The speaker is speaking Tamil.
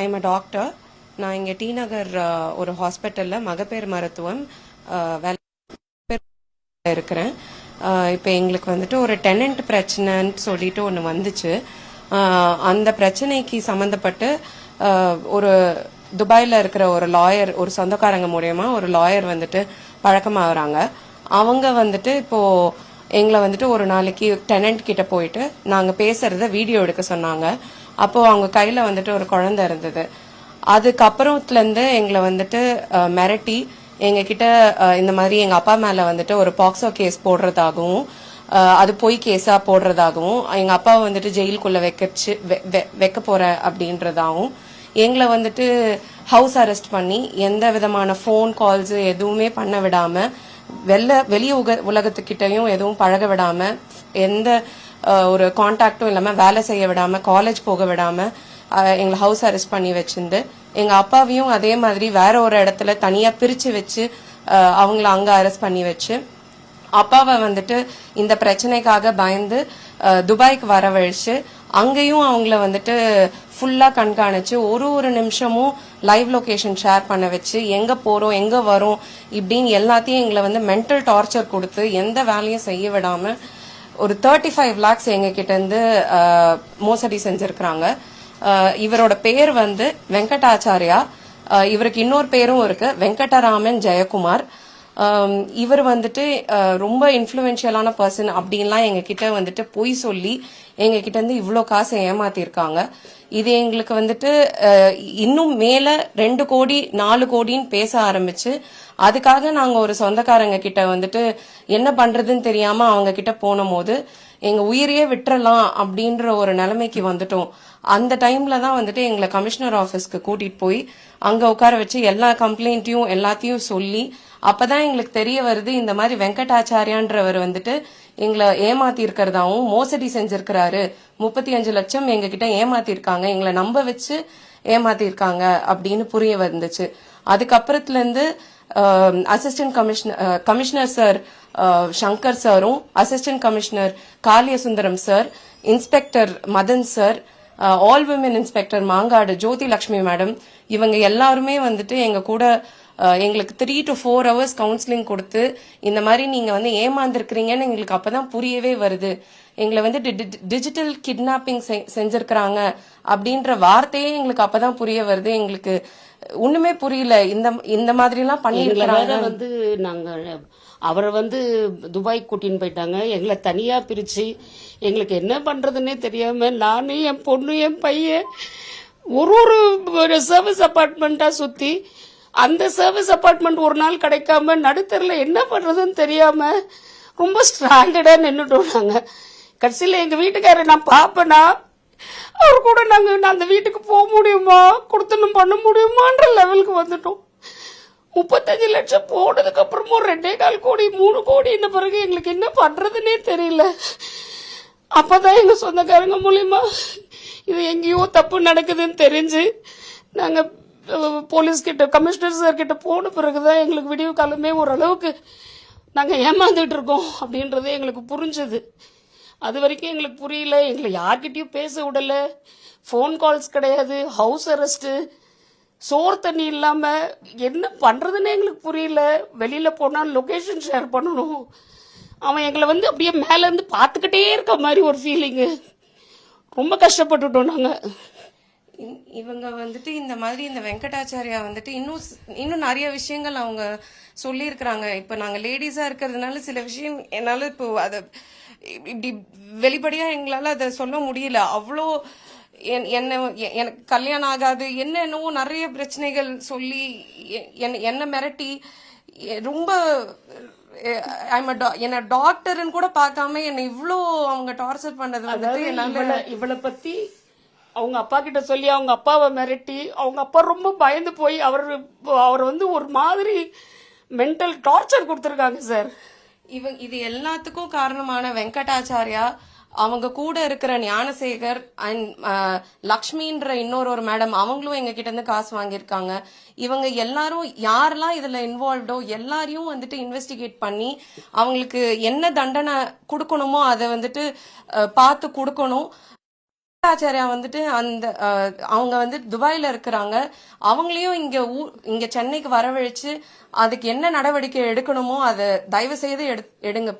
ஐ எம் அ டாக்டர் நான் இங்கே டி நகர் uh, ஒரு ஹாஸ்பிட்டலில் மகப்பேறு மருத்துவம் uh, வேலை இருக்கிறேன். Uh, இப்போ எங்களுக்கு வந்துட்டு ஒரு டெனண்ட் பிரச்சனைன்னு சொல்லிட்டு ஒன்று வந்துச்சு. அந்த பிரச்சனைக்கு சம்மந்தப்பட்டு ஒரு துபாயில் இருக்கிற ஒரு லாயர் ஒரு சொந்தக்காரங்க மூலயமா ஒரு லாயர் வந்துட்டு பழக்கமாகறாங்க. அவங்க வந்துட்டு இப்போ எங்களை வந்துட்டு ஒரு நாளைக்கு டெனண்ட் கிட்ட போயிட்டு நாங்கள் பேசுறத வீடியோ எடுக்க சொன்னாங்க. அப்போது அவங்க கையில் வந்துட்டு ஒரு குழந்தை இருந்தது. அதுக்கப்புறத்துலேருந்து எங்களை வந்துட்டு மிரட்டி எங்ககிட்ட இந்த மாதிரி எங்கள் அப்பா மேலே வந்துட்டு ஒரு பாக்ஸோ கேஸ் போடுறதாகவும் அது பொய் கேஸாக போடுறதாகவும் எங்கள் அப்பாவை வந்துட்டு ஜெயிலுக்குள்ளே வைக்கச்சு வெ- வெ- வைக்க போகிற அப்படின்றதாகவும் எங்களை வந்துட்டு ஹவுஸ் அரெஸ்ட் பண்ணி எந்த விதமான ஃபோன் கால்ஸ் எதுவுமே பண்ண விடாமல் வெளில வெளி உக உலகத்துக்கிட்டையும் எதுவும் பழக விடாமல் எந்த ஒரு காண்டாக்டும் இல்லாமல் வேலை செய்ய விடாம காலேஜ் போக விடாம எங்களை ஹவுஸ் அரெஸ்ட் பண்ணி வச்சிருந்து எங்க அப்பாவையும் அதே மாதிரி வேற ஒரு இடத்துல தனியா பிரிச்சு வச்சு அவங்கள அங்க அரெஸ்ட் பண்ணி வச்சு. அப்பாவை வந்துட்டு இந்த பிரச்சனைக்காக பயந்து துபாய்க்கு வரவழைச்சு அங்கேயும் அவங்கள வந்துட்டு ஃபுல்லா கண்காணிச்சு ஒரு ஒரு நிமிஷமும் லைவ் லொகேஷன் ஷேர் பண்ண வச்சு எங்க போறோம் எங்க வரோம் இப்படின்னு எல்லாத்தையும் எங்களை வந்து மென்டல் டார்ச்சர் கொடுத்து எந்த வேலையும் செய்ய விடாமல் ஒரு தேர்ட்டி ஃபைவ் லேக்ஸ் எங்ககிட்ட இருந்து மோசடி செஞ்சிருக்கிறாங்க. இவரோட பேர் வந்து வெங்கடாச்சாரியா. இவருக்கு இன்னொரு பேரும் இருக்கு. வெங்கடராமன் ஜெயக்குமார். Um, இவர் வந்துட்டு uh, ரொம்ப இன்ஃப்ளூயன்ஷியலான பர்சன் அப்படின்லாம் எங்ககிட்ட வந்துட்டு பொய் சொல்லி எங்ககிட்ட இருந்து இவ்வளோ காசை ஏமாத்திருக்காங்க. இது எங்களுக்கு வந்துட்டு uh, இன்னும் மேல ரெண்டு கோடி நாலு கோடின்னு பேச ஆரம்பிச்சு அதுக்காக நாங்க ஒரு சொந்தக்காரங்க கிட்ட வந்துட்டு என்ன பண்றதுன்னு தெரியாம அவங்க கிட்ட போன போது எங்க உயிரையே விட்டுறலாம் அப்படின்ற ஒரு நிலைமைக்கு வந்துட்டோம். அந்த டைம்ல தான் வந்துட்டு எங்களை கமிஷனர் ஆபீஸ்க்கு கூட்டிட்டு போய் அங்க உட்கார வச்சு எல்லா கம்ப்ளைண்ட்டையும் எல்லாத்தையும் சொல்லி அப்பதான் எங்களுக்கு தெரிய வருது இந்த மாதிரி வெங்கடாச்சாரியான்றவர் வந்துட்டு எங்களை ஏமாத்தி இருக்கிறதாவும் மோசடி செஞ்சிருக்கிறாரு. முப்பத்தி அஞ்சு லட்சம் எங்க கிட்ட ஏமாத்தி இருக்காங்க எங்களை நம்ப வச்சு ஏமாத்தி இருக்காங்க அப்படின்னு புரிய வந்துச்சு. அதுக்கப்புறத்துல இருந்து assistant commissioner commissioner sir Shankar சாரும் assistant commissioner Kaliyasundaram sir inspector Madan sir all women inspector Mangadu Jothi Lakshmi madam இவங்க எல்லாருமே வந்துட்டு எங்க கூட uh, எங்களுக்கு three to four hours counselling கொடுத்து இந்த மாதிரி நீங்க வந்து ஏமாந்துருக்கிறீங்கன்னு எங்களுக்கு அப்பதான் புரியவே வருது. எங்களை வந்து டிஜிட்டல் கிட்னாப்பிங் செஞ்சிருக்கிறாங்க அப்படின்ற வார்த்தையே எங்களுக்கு அப்பதான் புரிய வருது. எங்களுக்கு ஒண்ணுமே புரியல. இந்த இந்த மாதிரி எல்லாம் பண்ணிருக்கிறாங்க வந்து நாங்க அவரை வந்து துபாய் கூட்டின்னு போயிட்டாங்க. எங்களை தனியா பிரிச்சு எங்களுக்கு என்ன பண்றதுன்னே தெரியாம நானும் என் பொண்ணு என் பையன் ஒரு ஒரு சர்வீஸ் அபார்ட்மெண்ட்டா சுத்தி அந்த சர்வீஸ் அபார்ட்மெண்ட் ஒரு நாள் கிடைக்காம நடுத்தரில் என்ன பண்றதுன்னு தெரியாம ரொம்ப ஸ்ட்ராண்டடா நின்றுட்டோம் நாங்க. கடைசியில் எங்க வீட்டுக்காரர் நான் பாப்பேனா அவர் கூட நாங்க அந்த வீட்டுக்கு போக முடியுமா? கொடுத்தனும் பண்ண முடியுமான்ற லெவலுக்கு வந்துட்டோம். முப்பத்தஞ்சு லட்சம் போனதுக்கு அப்புறமும் ரெண்டே கால் கோடி மூணு கோடி என்ன பிறகு எங்களுக்கு என்ன பண்றதுன்னே தெரியல. அப்பதான் எங்க சொந்தக்காரங்க மூலியமா இது எங்கேயோ தப்பு நடக்குதுன்னு தெரிஞ்சு நாங்க போலீஸ் கிட்ட கமிஷனர் சார் கிட்ட போன பிறகுதான் எங்களுக்கு விடிவு காலமே ஓரளவுக்கு நாங்க ஏமாந்துட்டு இருக்கோம் அப்படின்றது எங்களுக்கு புரிஞ்சது. அது வரைக்கும் எங்களுக்கு புரியல. எங்களை யார்கிட்டயும் பேச விடல. ஃபோன் கால்ஸ் கிடையாது. ஹவுஸ் அரெஸ்ட்டு சோறு தண்ணி இல்லாமல் என்ன பண்ணுறதுன்னு எங்களுக்கு புரியல. வெளியில் போனால் லொக்கேஷன் ஷேர் பண்ணணும். அவன் எங்களை வந்து அப்படியே மேலேருந்து பார்த்துக்கிட்டே இருக்க மாதிரி ஒரு ஃபீலிங்கு ரொம்ப கஷ்டப்பட்டுட்டோம் நாங்கள் இ- இவங்க வந்துட்டு இந்த மாதிரி இந்த வெங்கடாச்சாரியா வந்துட்டு இன்னும் இன்னும் நிறைய விஷயங்கள் அவங்க சொல்லியிருக்கிறாங்க. இப்போ நாங்கள் லேடிஸாக இருக்கிறதுனால சில விஷயம் என்னால் இப்போ அதை இப்படி வெளிப்படையா எங்களால அதை சொல்ல முடியல. அவ்வளோ என்- என்ன எனக்கு கல்யாணம் ஆகாது. என்னென்னவோ நிறைய பிரச்சனைகள் சொல்லி என்ன- மிரட்டி. ரொம்ப ஐம் என்ன டாக்டர்னு கூட பார்க்காம என்னை இவ்ளோ அவங்க டார்ச்சர் பண்ணது வந்துட்டு என்னால இவளை பத்தி அவங்க அப்பா கிட்ட சொல்லி அவங்க அப்பாவை மிரட்டி அவங்க அப்பா ரொம்ப பயந்து போய் அவர் அவர் வந்து ஒரு மாதிரி மென்டல் டார்ச்சர் கொடுத்துருக்காங்க சார் இவங்க இது எல்லாத்துக்கும் காரணமான வெங்கடாச்சாரியா அவங்க கூட இருக்கிற ஞானசேகர் அண்ட் லக்ஷ்மின்ற இன்னொரு ஒரு மேடம் அவங்களும் எங்க கிட்ட இருந்து காசு வாங்கியிருக்காங்க. இவங்க எல்லாரும் யாரெல்லாம் இதுல இன்வால்வ்டோ எல்லாரையும் வந்துட்டு இன்வெஸ்டிகேட் பண்ணி அவங்களுக்கு என்ன தண்டனை கொடுக்கணுமோ அதை வந்துட்டு பார்த்து கொடுக்கணும். ஆச்சாரியா வந்துட்டு அந்த அவங்க வந்து துபாயில இருக்கிறாங்க. அவங்களையும் இங்க ஊ- இங்க சென்னைக்கு வரவழைச்சு அதுக்கு என்ன நடவடிக்கை எடுக்கணுமோ அதை தயவு செய்து எடு- எடுங்க